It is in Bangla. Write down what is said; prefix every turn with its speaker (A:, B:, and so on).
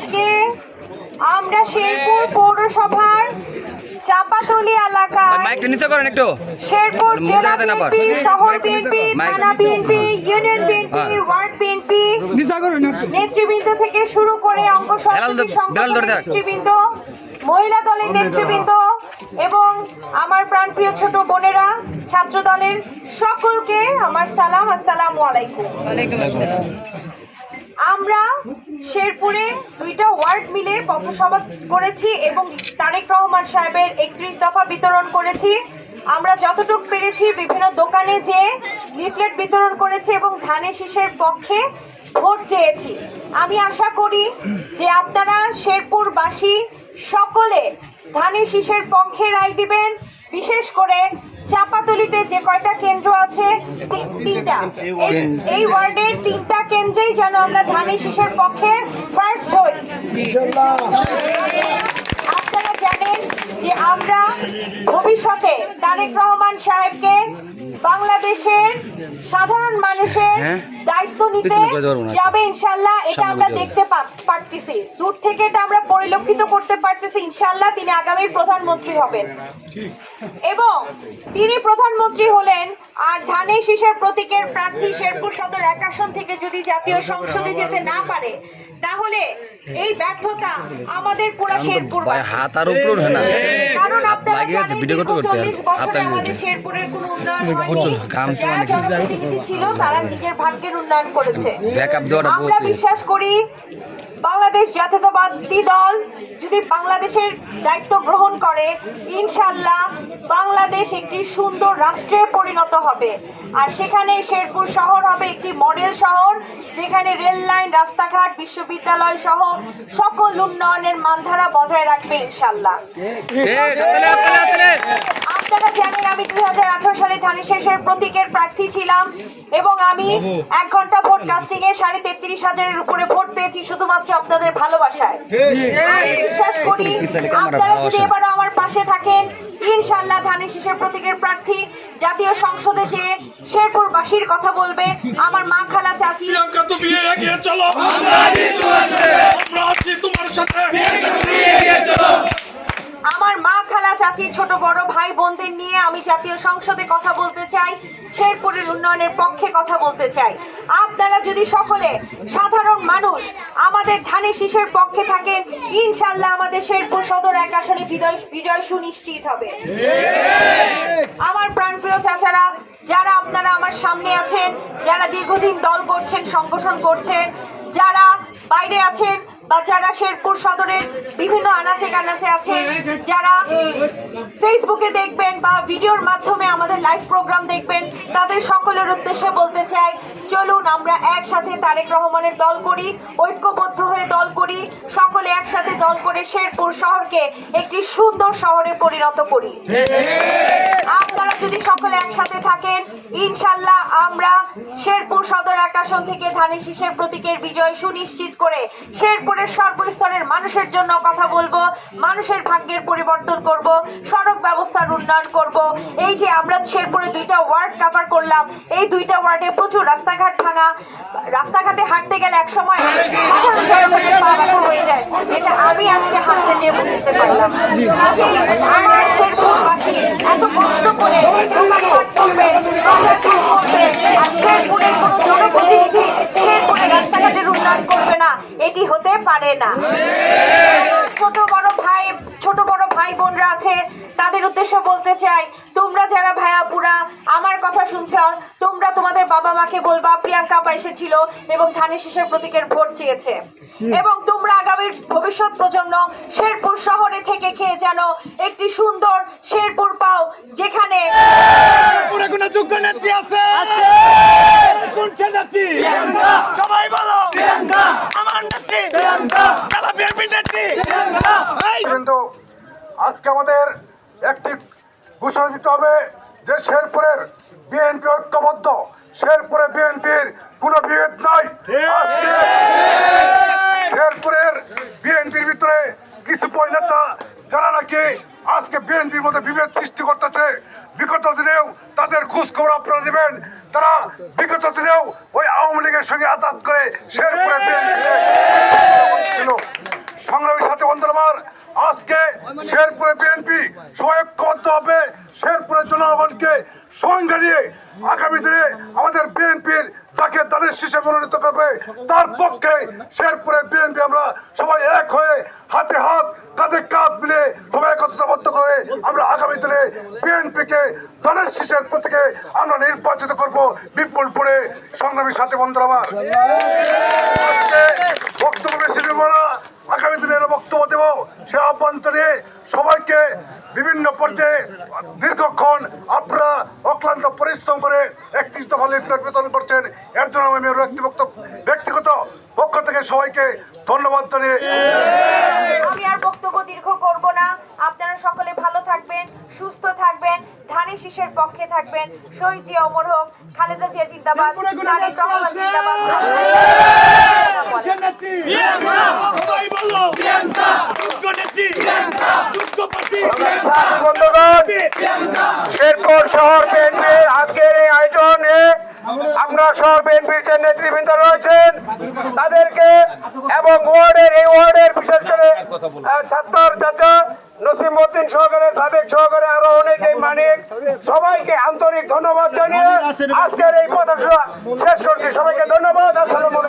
A: আজকে আমরা শেরপুর পৌরসভার চাপাতলি এলাকায়
B: মাইকটা নিচে করেন একটু।
A: শেরপুর জেলা
B: দেখাতে না পার।
A: বিএনপি শহর বিএনপি থানা বিএনপি ইউনিয়ন বিএনপি
B: হ্যাঁ।
A: ওয়ার্ড বিএনপি নেতৃবৃন্দ থেকে শুরু করে অঙ্গ। নেতৃবৃন্দ মহিলা দলের নেতৃবৃন্দ এবং আমার প্রাণপ্রিয় ছোট বোনেরা ছাত্র দলের সকলকে আমার সালাম আসসালামু আলাইকুম। আমরা শেরপুরে দুইটা ওয়ার্ড মিলে পথসভা করেছি এবং তারেক রহমান সাহেবের একত্রিশ দফা বিতরণ করেছি। আমরা যতটুকু পেরেছি বিভিন্ন দোকানে যে লিফলেট বিতরণ করেছি এবং ধানে শীষের পক্ষে ভোট চেয়েছি। আমি আশা করি যে আপনারা শেরপুরবাসী সকলে ধানে শীষের পক্ষে রায় দিবেন। বিশেষ করে চাপাতলিতে যে কয়টা কেন্দ্র আছে তিনটা। এই- ওয়ার্ডের তিনটা কেন্দ্রেই যেন আমরা ধানের শীষের পক্ষে ফার্স্ট হই। আপনারা জানেন যে আমরা ভবিষ্যতে তারেক রহমান সাহেবকে বাংলাদেশের সাধারণ মানুষের
B: হ্যাঁ?
A: দায়িত্ব নিতে। যাবে ইনশাল্লাহ এটা আমরা দেখতে পারতেছি। দূর থেকে এটা আমরা পরিলক্ষিত করতে পারতেছি ইনশাল্লাহ তিনি আগামীর প্রধানমন্ত্রী হবেন। এবং তিনি প্রধানমন্ত্রী হলেন আর ধানের শীষের প্রতীকের প্রার্থী শেরপুর সদর এক আসন থেকে যদি জাতীয় সংসদে যেতে না পারে তাহলে এই ব্যর্থতা আমাদের পুরো শেরপুর
B: হাত আর উপর না।
A: কারণ
B: হাত লাগিয়ে আছে ভিডিও করতে করতে
A: 40
B: হাত
A: বছরে
B: লাগিয়ে
A: আমাদের
B: আছে
A: শেরপুরের কোনো উন্নয়ন হয়নি। যারা জনপ্রতিনিধি ছিল তারা নিজের ভাগ্যের উন্নয়ন করেছে আমরা। বিশ্বাস করি বাংলাদেশ জাতীয়তাবাদী দল যদি বাংলাদেশের দায়িত্ব গ্রহণ করে ইনশাল্লাহ বাংলাদেশ একটি সুন্দর রাষ্ট্রে পরিণত হবে। আর সেখানে শেরপুর শহর হবে একটি মডেল শহর, যেখানে রেল লাইন, রাস্তাঘাট, বিশ্ববিদ্যালয় সহ সকল উন্নয়নের মানধারা বজায় রাখবে ইনশাল্লাহ আপনারা জানেন আমি দুই হাজার আঠারো সালে ধানের শেষের প্রতীকের প্রার্থী ছিলাম এবং আমি এক ঘণ্টা ভোট কাস্টিং এ সাড়ে তেত্রিশ হাজারের উপরে ভোট পেয়েছি শুধুমাত্র আপনাদের ভালোবাসায়। আমি বিশ্বাস করি আপনারা যদি। এবারও আমার পাশে থাকেন ইনশাল্লাহ ধানের শীষের প্রতীকের প্রার্থী জাতীয় সংসদে যে শেরপুরবাসীর কথা বলবে আমার মা খালা চাচি
C: চলো আমরা আছি তোমার সাথে
A: আমার মা চাচি ছোট বড় ভাই বোনদের নিয়ে আমি জাতীয় সংসদে কথা বলতে চাই, শেরপুরের উন্নয়নের পক্ষে কথা বলতে চাই। আপনারা যদি সকলে সাধারণ মানুষ আমাদের ধানে শীষের পক্ষে থাকেন, ইনশাল্লাহ আমাদের শেরপুর সদর এক আসনে বিজয় বিজয় সুনিশ্চিত হবে। আমার প্রাণপ্রিয় চাচারা, যারা আপনারা আমার সামনে আছেন, যারা দীর্ঘদিন দল করছেন, সংগঠন করছেন, যারা বাইরে আছেন বা যারা শেরপুর সদরের বিভিন্ন আনাচে কানাচে আছেন যারা ফেসবুকে দেখবেন বা ভিডিওর মাধ্যমে আমাদের লাইভ প্রোগ্রাম দেখবেন তাদের সকলের উদ্দেশ্যে বলতে চাই চলুন আমরা একসাথে তারেক রহমানের দল করি ঐক্যবদ্ধ হয়ে দল করি সকলে একসাথে দল করে শেরপুর শহরকে একটি সুন্দর শহরে পরিণত করি। যদি সকলে একসাথে থাকেন ইনশাল্লাহ আমরা শেরপুর সদর এক আসন থেকে ধানের শীষের প্রতীকের বিজয় সুনিশ্চিত করে শেরপুরের সর্বস্তরের মানুষের জন্য কথা বলব মানুষের ভাগ্যের পরিবর্তন করব সড়ক ব্যবস্থার উন্নয়ন করব। এই যে আমরা শেরপুরে দুইটা ওয়ার্ড কাভার করলাম এই দুইটা ওয়ার্ডে প্রচুর রাস্তাঘাট ভাঙা রাস্তাঘাটে হাঁটতে গেলে এক সময় হয়ে যায়। যেটা আমি আজকে হাঁটতে নিয়ে বুঝতে পারলাম। আমার শেরপুরবাসী এত কষ্ট করে দোকানপাট করবে বাজারঘাট করবে আর শেরপুরের কোনো জনপ্রতিনিধি শেরপুরে রাস্তাঘাটের উন্নয়ন করবে না এটি হতে পারে না। ছোট বড় ভাই ছোট বড় ভাই বোনরা আছে তাদের উদ্দেশ্যে বলতে চাই তোমরা যারা ভাইয়াপুরা আমার কথা শুনছ তোমরা তোমাদের বাবা মাকে বলবা প্রিয়াঙ্কা আপা এসেছিল এবং ধানের শীষের প্রতীকের ভোট চেয়েছে। এবং তোমরা আগামীর ভবিষ্যৎ প্রজন্ম শেরপুর শহরে থেকে খেয়ে যেন একটি সুন্দর শেরপুর পাও যেখানে
C: কোন যোগ্য নেত্রী আছে? কোন নেত্রী সবাই বলো আমার নেত্রী যারা বিএনপি নেত্রী এই
D: কিন্তু আজকে আমাদের একটি ঘোষণা দিতে হবে যে শেরপুরের বিএনপি ঐক্যবদ্ধ। শেরপুরে বিএনপির কোনো বিভেদ নাই। শেরপুরের বিএনপির ভিতরে কিছু পয়সাটা যারা নাকি আজকে বিএনপির মধ্যে বিভেদ সৃষ্টি করতেছে, বিগত দিনেও তাদের খোঁজ খবর আপনারা নেবেন। তারা বিগত দিনেও ওই আওয়ামী লীগের সঙ্গে আঘাত করে শেরপুরে বিএনপি ছিল শেরপুরে বিএনপি সবাই ঐক্যবদ্ধ হবে। শেরপুরের জনগণকে সঙ্গে নিয়ে আগামী দিনে আমাদের বিএনপির তাকে তাদের শীর্ষে মনোনীত করবে। তার পক্ষে শেরপুরের বিএনপি আমরা সবাই এক হয়ে হাতে হাত, কাঁধে কাঁধ মিলে সবাই একত্রবদ্ধ করে আমরা আগামী দিনে বিএনপিকে তাদের শীর্ষের প্রত্যেকে আমরা নির্বাচিত করব। বিপুলপুরে সংগ্রামী সাথী বন্ধুরা আমার আজকে বক্তব্য বেশি দেবো না আগামী দিনের বক্তব্য দেব জানিয়ে সবাইকে বিভিন্ন পর্যায়ে দীর্ঘক্ষণ আপনারা অক্লান্ত পরিশ্রম করে একত্রিশ দফা লিফলেট বিতরণ করছেন। এর জন্য আমি ব্যক্তিগত ব্যক্তিগত পক্ষ থেকে সবাইকে ধন্যবাদ জানিয়ে
A: আমি আর বক্তব্য দীর্ঘ করব না। আপনারা সকলে ভালো থাকবেন সুস্থ থাকবেন ধানে শীষের পক্ষে থাকবেন। শহীদ জিয়া অমর হোক খালেদা জিয়া জিন্দাবাদ জিন্দাবাদ।
C: সবাই বলো যোগ্য নেত্রী যোগ্য প্রার্থী
D: শেরপুর শহর বিএনপির আজকের এই আয়োজনে আমরা সহ বিএনপির যে নেতৃবৃন্দ রয়েছেন তাদেরকে এবং ওয়ার্ডের এই ওয়ার্ডের বিশেষ করে সত্তর চাচা নসিমুদ্দিন সহকারে সাবেক সহকারে আরও অনেকেই মানিক। সবাইকে আন্তরিক ধন্যবাদ জানিয়ে আজকের এই কথা শেষ করছি। সবাইকে ধন্যবাদ।